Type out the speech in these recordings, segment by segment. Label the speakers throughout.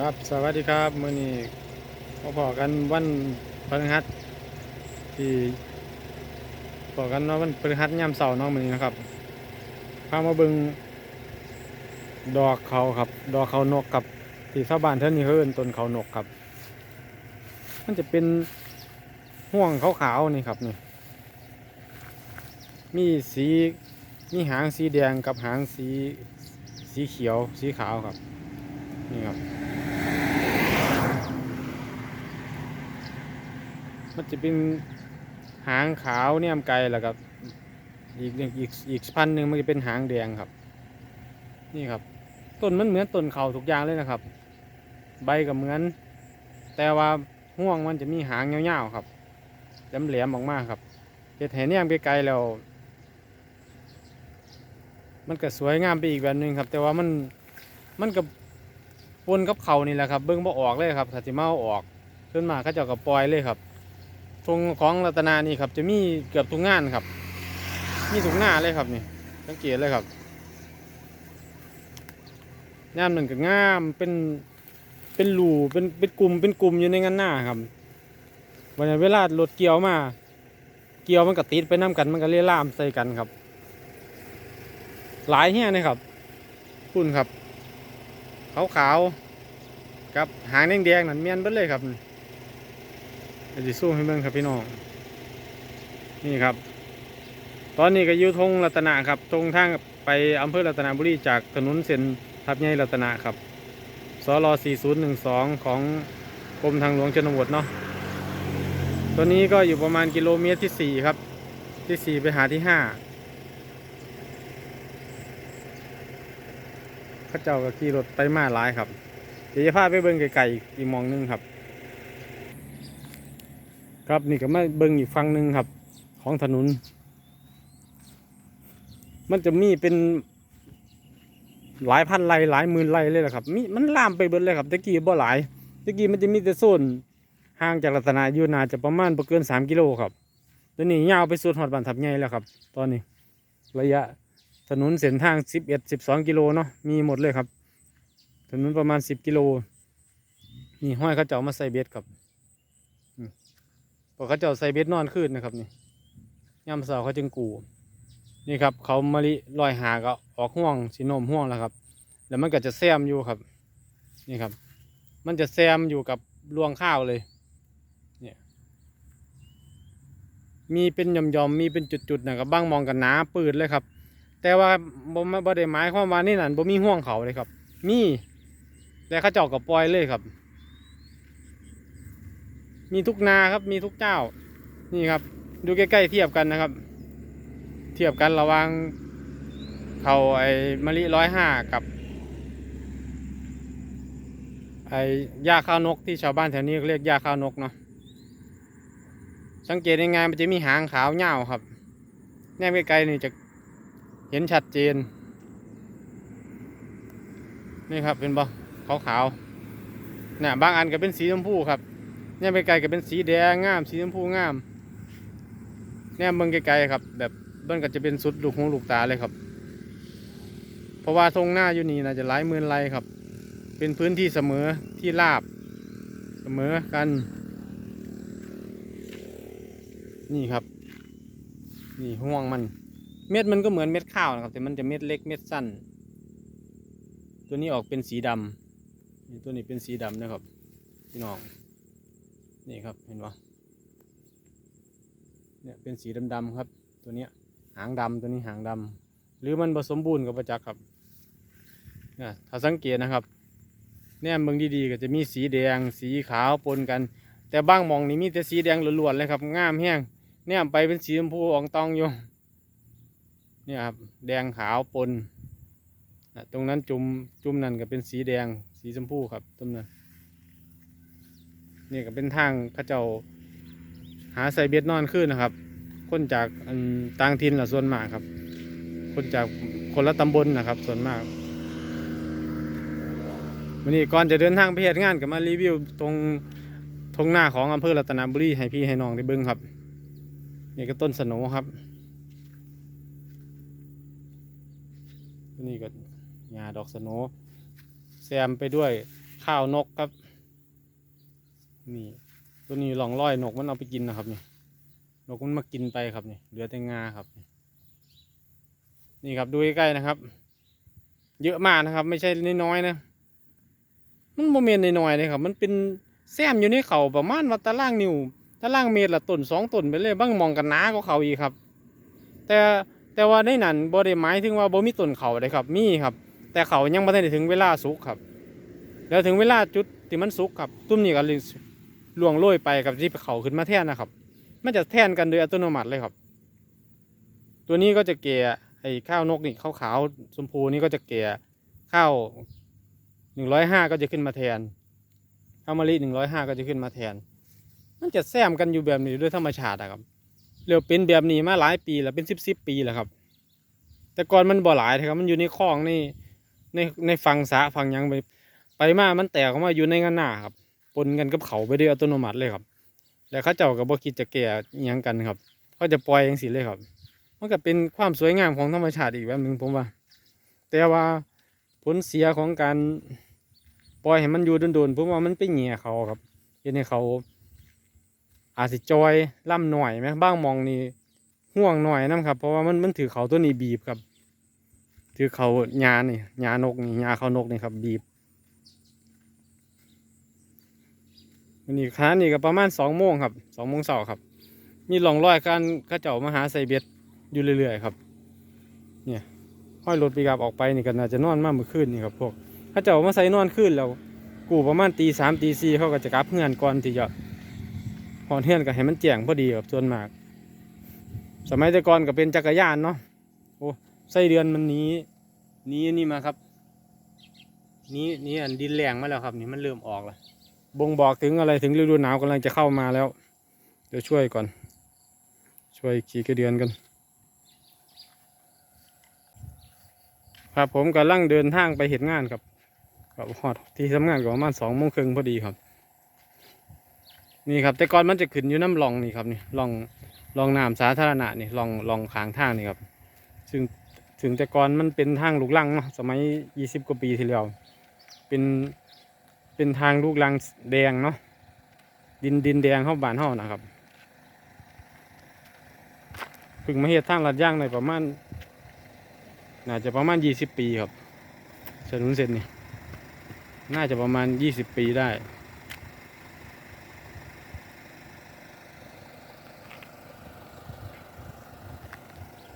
Speaker 1: ครับ สวัสดีครับมื่อนี้มาพอกันวันพฤหัสที่พอกันเนาวันพฤหัสยามเสาร์เนาะมื่อนี้นะครับพามาเบิงดอกเขาครับ ดอกเขานกครับที่ชาวบ้านเท่านี้เขาเอิ้นต้นเขานกครับ มันจะเป็นห่วงขาวๆนี่ครับนี่มีสีมีหางสีแดงกับหางสีสีเขียวสีขาวครับนี่ครับ มันจะเป็นหางขาวเนี่ยมไกลแล้วครับ อีกอีกอีกพันหนึ่งมันจะเป็นหางแดงครับ นี่ครับ ต้นมันเหมือนต้นเขาทุกอย่างเลยนะครับ ใบก็เหมือน แต่ว่าห่วงมันจะมีหางยาวๆครับแหลมๆออกมาครับเห็ดแห่เนี่ยมไกลๆแล้ว มันก็สวยงามไปอีกแบบหนึงครับ แต่ว่ามันมันกับปนกับเขานี่แหละครับ เบิ้งบ่ออกเลยครับถ้าสิมาเอาออกขึ้นมาเขาเจ้าก็ปล่อยเลยครับ ทงของรัตนานี่ครับ จะมีเกือบทุกงานครับ มีทุกหน้าเลยครับนี่สังเกตเลยครับงามหนึ่งก็งามเป็นเป็นรูเป็นเป็นกลุ่มเป็นกลุ่มอยู่ในงานหน้าครับวันเวลารถเกี่ยวมา เกี่ยวมันก็ติดไปน้กันมันก็เลี่ยล่ามใส่กันครับ หลายเฮี้ยนะครับคุณครับขาวขาวๆกับหางแดงๆนั่นเมียนเบิดเลยครับ เดี๋ยวจะสู้ให้เบิ่งครับพี่น้อง นี่ครับ ตอนนี้ก็อยู่ทงรัตนาครับ ตรงทางไปอำเภอรัตนบุรีจากถนนเส้นทับใหญ่รัตนาครับสร4012 ของกรมทางหลวงชนบทเนาะ ตัวนี้ก็อยู่ประมาณกิโลเมตรที่ 4 ครับ ที่ 4 ไปหาที่ 5 ข้าเจ้าก็ขี่รถไปมาหลายครับ เดี๋ยวจะพาไปเบิ้งไกลๆอีกมองหนึงครับ ครับนี่ก็มาเบิ้งอีกฝั่งหนึ่งครับ ของถนน มันจะมีเป็น หลายพันไร่หลายหมื่นไร่เลยแหละครับมีมันลามไปเบิดเลยครับตะกี้บ่หลายตะกี้มันจะมีแต่โซนห่างจากรัตนาอยู่นาจะประมาณบ่เกินสามกิโลครับตอนนี้ยาวไปสุดหอดบ้านทับใหญ่แล้วครับ ตอนนี้ ระยะถนนเส้นทางสิบเอ็ดสิบสองกิโลเนาะมีหมดเลยครับ ถนนประมาณสิบกิโลนี่ห้อยเขาเจ้ามาใส่เบ็ดครับ พอเขาเจ้าใส่เบ็ดนอนขึ้นนะครับนี่ย่ำเสาเขาจึงกูนี่ครับ เขามะลิลอยหาก็ออกห่วงสีนมห่วงแล้วครับ แล้วมันก็จะแซมอยู่ครับ นี่ครับ มันจะแซมอยู่กับรวงข้าวเลย เนี่ย มีเป็นย่อมๆมีเป็นจุดๆนะครับบ้างมองกันหนาปืดเลยครับ แต่ว่าบ่บ่ได้หมายความว่านี่นั่นบ่มีห่วงเขาเลยครับ มีแต่เขาเจ้าก็ปล่อยเลยครับ มีทุกนาครับ มีทุกเจ้า นี่ครับ ดูใกล้ๆเทียบกันนะครับ เทียบกันระว่างเขาไอ้มะลิร้อยห้ากับไอ้หญ้าข้าวนกที่ชาวบ้านแถวนี้เรียกหญ้าข้าวนกเนาะสังเกตยังไงมันจะมีหางขาวเงาครับ แนบไกลๆนี่จะเห็นชัดเจน นี่ครับเป็นบ่ขาวๆเนี่ยบางอันก็เป็นสีชมพูครับ เนี่ยไปไกลก็เป็นสีแดงงาม สีชมพูงามเนี่ยเบิ่งไกลๆครับ แบบเบิ่งก็จะเป็นสุดลูกหูลูกตาเลยครับ เพราะว่าทรงหน้าอยู่นี่นะจะหลายหมื่นไรครับ เป็นพื้นที่เสมอที่ราบ เสมอกัน นี่ครับ นี่ห่วงมัน เม็ดมันก็เหมือนเม็ดข้าวนะครับ แต่มันจะเม็ดเล็กเม็ดสั้น ตัวนี้ออกเป็นสีดำตัวนี้เป็นสีดำนะครับ พี่น้อง นี่ครับเห็นปะเนี่ยเป็นสีดำๆครับ ตัวเนี้ยหางดำตัวนี้หางดำหรือมันผสมบูรณ์กับประจักษ์ครับเนี่ยถ้าสังเกตนะครับเนี่ยเมืองดีๆก็จะมีสีแดง สีขาวปนกัน แต่บ้างมองนี่มีแต่สีแดงล้วนๆเลยครับงามแห้งเนี่ยไปเป็นสีชมพูอองตองอยู่เนี่ยครับแดงขาวปนตรงนั้นจุ่มจุ่มนั่นก็เป็นสีแดงสีชมพูครับตรงนั้น นี่ก็เป็นทางข้าเจ้าหาใส่เบ็ดนอนขึ้นนะครับ คนจากต่างถิ่นละส่วนมากครับ คนจากคนละตำบลนะครับ ส่วนมากวันนี้ก่อนจะเดินทางไปเหตุงานก็มารีวิวตรงทงหน้าของอำเภอรัตนบุรีให้พี่ให้น้องได้เบิ้งครับนี่ก็ต้นสโหนครับนี่ก็หญ้าดอกสโหนแซมไปด้วยข้าวนกครับ นี่ ตัวนี้หลองร้อยนกมันเอาไปกินนะครับนี่นกมันมากินไปครับนี่เหลือแต่งาครับ นี่ครับดูใกล้ๆนะครับ เยอะมากนะครับ ไม่ใช่น้อยๆนะมันโมเมนต์น้อยๆเลยครับ มันเป็นแซมอยู่ในเขาประมาณว่าตารางนิ้วตารางเมตรละต้นสองต้นไปเลยบ้างมองกันหนาก็เขาอีกครับ แต่แต่ว่าในนั้นบ่ได้หมายถึงว่าบ่มีต้นเขาเลยครับ มีครับ แต่เขายังไม่ได้ถึงเวลาสุกครับ แล้วถึงเวลาจุดที่มันสุกครับ ตุ้มนี่ก็เลย ล่วงโรยไปกับที่เขาขึ้นมาแทนนะครับ มันจะแทนกันโดยอัตโนมัติเลยครับ ตัวนี้ก็จะเกลี่ยไอ้ข้าวนกนี่ขาวๆชมพูนี่ก็จะเกลี่ยข้าวหนึ่งร้อยห้าก็จะขึ้นมาแทนข้าวมะลิหนึ่งร้อยห้าก็จะขึ้นมาแทน มันจะแซมกันอยู่แบบนี้ด้วยธรรมชาติครับเรียวเป็นแบบนี้มาหลายปีแล้วเป็นสิบสิบปีแล้วครับ แต่ก่อนมันบ่หลายครับ มันอยู่ในคลองในในในฟังสะฟังยังไปไปมามันแตกออกมาอยู่ในงานหน้าครับ ปนกันกับเขาไปด้วยอัตโนมัติเลยครับ แล้วเขาเจ้ากับบ่คิดจะแก่ยังกันครับเขาจะปล่อยอย่างสิเลยครับ มันก็เป็นความสวยงามของธรรมชาติอีกแบบหนึ่งผมว่า แต่ว่าผลเสียของการปล่อยให้มันอยู่โดนๆผมว่ามันไปเหงี่ยเขาครับเห็นให้เขา อาจสิจอยล่ำหน่อยไหมบ้างมองนี่ห่วงหน่อยน้ครับ เพราะว่ามันมันถือเขาตัวนี้บีบครับ ถือเขาหญ้านี่หญ้านกนี่หญ้าเขานกนี่ครับบีบ วันนี้ค้านี่ก็ประมาณสองโมงครับสองโมงเสาร์ครับ มีหลองรอยการข้าเจ้ามาหาใส่เบ็ดอยู่เรื่อยๆครับ เนี่ยห้อยรถปีกับออกไปนี่ก็น่าจะนอนมากเมื่อคืนนี่ครับพวกข้าเจ้ามาใส่นอนขึ้นแล้วกูประมาณตีสามตีสี่เขาก็จะกลับเพื่อนก่อนที่จะหอนเฮือนก็ให้มันแจ้งพอดีครับส่วนมาก สมัยแต่ก่อนก็เป็นจักรยานเนาะโอ้ไส้เดือนมันหนี้นี้นี่มาครับ นี้นี้อันดินแรงมาแล้วครับ นี่มันเริ่มออกแล้ว บ่งบอกถึงอะไรถึงฤดูหนาวกำลังจะเข้ามาแล้ว เดี๋ยวช่วยก่อน ช่วยขี่กระเดือนกัน ครับผมกำลังเดินทางไปเห็นงานครับกับฮอดที่ทำงานก็ประมาณสองโมงครึ่งพอดีครับ นี่ครับ แต่ก่อนมันจะขึ้นอยู่น้ำลองนี่ครับนี่ลองลองน้ำสาธารณะนี่ลองลองขางทางนี่ครับ ซึ่งถึงแต่ก่อนมันเป็นทางลูกลังเนาะสมัยยี่สิบกว่าปีที่แล้วเป็น เป็นทางลูกลังแดงเนาะดินดินแดงเข้าบ้านเฮานะครับเพิ่งมาเฮ็ดทางลัดย่างในประมาณน่าจะประมาณยี่สิบปีครับถนนเส้นนี่น่าจะประมาณยี่สิบปีได้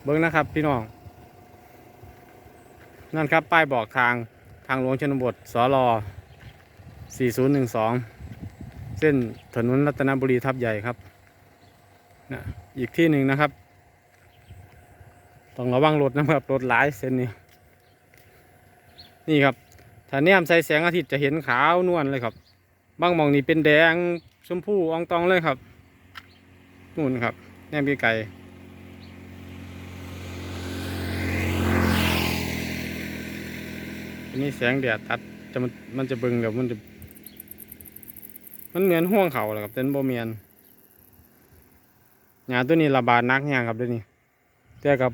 Speaker 1: เบิ้งนะครับพี่น้อง นั่นครับป้ายบอกทางทางหลวงชนบทสร 4012 เส้นถนนรัตนบุรีทับใหญ่ครับนะอีกที่หนึ่งนะครับ ต้องระวังรถนะครับ รถหลายเส้นนี้นี่ครับถ้าแนมใส่แสงอาทิตย์จะเห็นขาวนวลเลยครับ บางมองนี่เป็นแดงชมพูอองตองเลยครับนู่นครับ แนมไกลๆอันนี้แสงแดดตัดจะมันมันจะเบิ่งแบบมันจะ มันเหมือนห่วงเขาแหละครับแต่มันโบเมียนหญ้าตัวนี้ระบาดนักแฮงครับเดี๋ยวนี้แต่กับ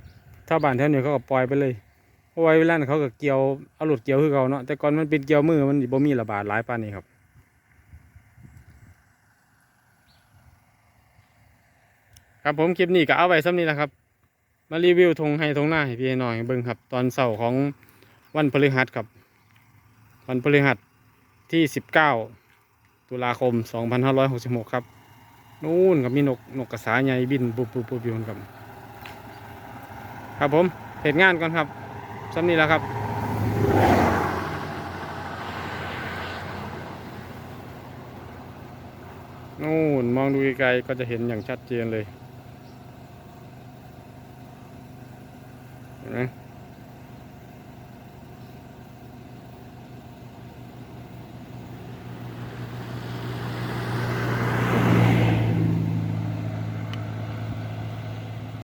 Speaker 1: ถ้าบ้านแถวนี้เขาก็ปล่อยไปเลยเพราะว่าเวลานเขาก็เกี่ยวเอาหลุดเกี่ยวคือเขาเนาะแต่ก่อนมันเป็นเกี่ยวมือมันบ่มีระบาดหลายปานนี้ครับครับผมคลิปนี้ก็เอาไว้ซ้ำนี้แหละครับ มารีวิวทงให้ทงหน้าให้พี่น้อยเบิ่งครับ ตอนเสาร์ของวันพฤหัสครับ วันพฤหัสที่19 ตุลาคม 2566 ครับ นู่นครับมีนกนกกระสาใหญ่บินปุบปุบปุบอยู่ครับ ครับผมเหตุงานก่อนครับซ้ำนี้แล้วครับนู่นมองดูไกลๆก็จะเห็นอย่างชัดเจนเลยเห็นไหม